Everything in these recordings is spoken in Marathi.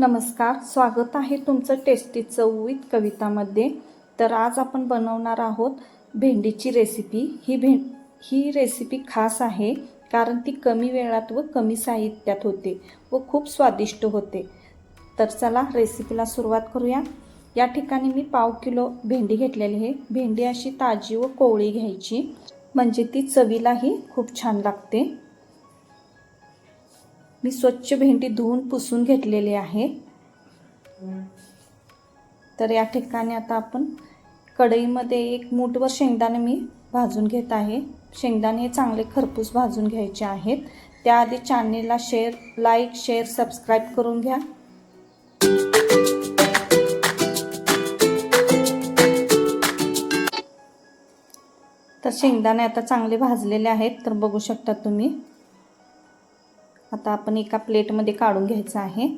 नमस्कार स्वागत आहे तुमचं टेस्टी चववीत कवितामध्ये. तर आज आपण बनवणार आहोत भेंडीची रेसिपी ही भे ही रेसिपी खास आहे कारण ती कमी वेळात व कमी साहित्यात होते व खूप स्वादिष्ट होते. तर चला रेसिपीला सुरुवात करूया. या ठिकाणी मी पाव किलो भेंडी घेतलेली आहे. भेंडी अशी ताजी व कोवळी घ्यायची. म्हणजे ती चवीलाही खूप छान लागते. मी स्वच्छ भेंडी धुवून पुसून घेतलेली आहे. तर या ठिकाणी आता आपण कढईमध्ये एक मूठभर शेंगदाणे मी भाजून घेत आहे. शेंगदाणे हे चांगले खरपूस भाजून घ्यायचे आहेत. त्याआधी चॅनलला शेअर लाईक शेअर सबस्क्राईब करून घ्या. तर शेंगदाणे आता चांगले भाजलेले आहेत. तर बघू शकता तुम्ही. आता आपण एका प्लेटमध्ये काढून घ्यायचं आहे.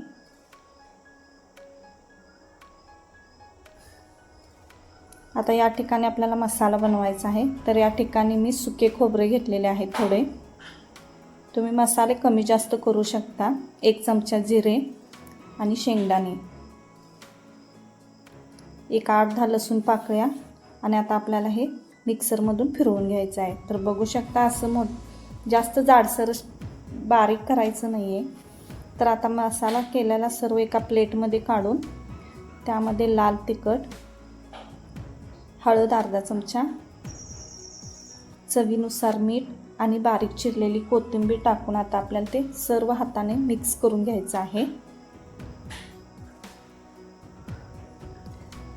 आता या ठिकाणी आपल्याला मसाला बनवायचा आहे. तर या ठिकाणी मी सुके खोबरे घेतलेले आहेत थोडे. तुम्ही मसाले कमी जास्त करू शकता. एक चमचा जिरे आणि शेंगदाणे. एक आठ दहा लसूण पाकळ्या आणि आता आपल्याला हे मिक्सरमधून फिरवून घ्यायचं आहे. तर बघू शकता असं मोठ जास्त जाडसर बारीक करायचं नाही आहे तर आता मसाला केलेला सर्व एका प्लेटमध्ये काढून त्यामध्ये लाल तिखट हळद अर्धा चमचा चवीनुसार मीठ आणि बारीक चिरलेली कोथिंबीर टाकून आता आपल्याला ते सर्व हाताने मिक्स करून घ्यायचं आहे.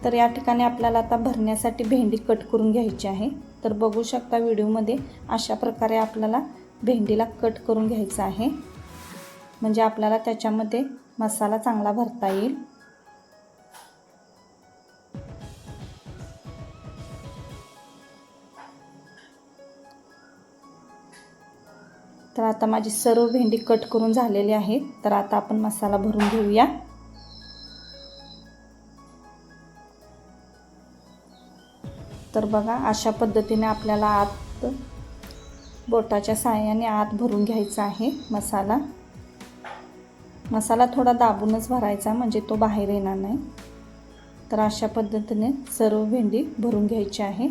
तर या ठिकाणी आपल्याला आता भरण्यासाठी भेंडी कट करून घ्यायची आहे. तर बघू शकता व्हिडिओमध्ये अशा प्रकारे आपल्याला भेंडीला कट करून घ्यायचं आहे. म्हणजे आपल्याला त्याच्यामध्ये मसाला चांगला भरता येईल. तर आता माझी सर्व भेंडी कट करून झालेली आहे. तर आता आपण मसाला भरून घेऊया. तर बघा अशा पद्धतीने आपल्याला आत बोटाच्या साहाय्याने आत भरून घ्यायचा आहे मसाला. मसाला थोडा दाबूनच भरायचा म्हणजे तो बाहेर येणार नाही. तर अशा पद्धतीने सर्व भेंडी भरून घ्यायची आहे.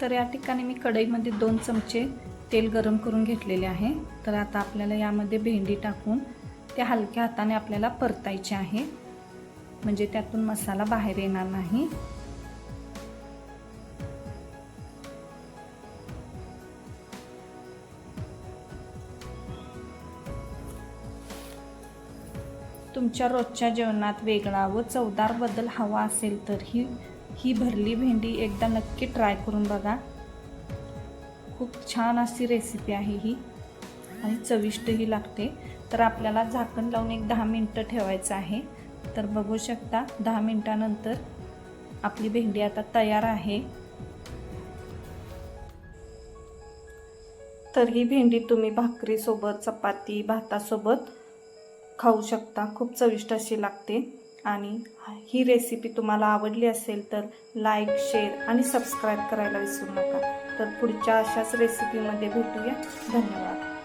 तर या ठिकाणी मी कढईमध्ये दोन चमचे तेल गरम करून घेतलेले आहे. तर आता आपल्याला यामध्ये भेंडी टाकून त्या हलक्या हाताने आपल्याला परतायचे आहे. म्हणजे त्यातून मसाला बाहेर येणार नाही. तुमच्या रोजच्या जेवणात वेगळा व चवदार बदल हवा असेल तर ही ही भरली भेंडी एकदा नक्की ट्राय करून बघा. खूप छान अशी रेसिपी आहे ही. आणि चविष्टही लागते. तर आपल्याला झाकण लावून एक दहा मिनटं ठेवायचं आहे. तर बघू शकता दहा मिनटानंतर आपली भेंडी आता तयार आहे. तर ही भेंडी तुम्ही भाकरीसोबत चपाती भातासोबत खाऊ शकता. खूप चविष्ट अशी लागते. आणि ही रेसिपी तुम्हाला आवडली असेल तर लाईक शेअर आणि सबस्क्राईब करायला विसरू नका. तर पुढच्या अशाच रेसिपीमध्ये भेटूया. धन्यवाद.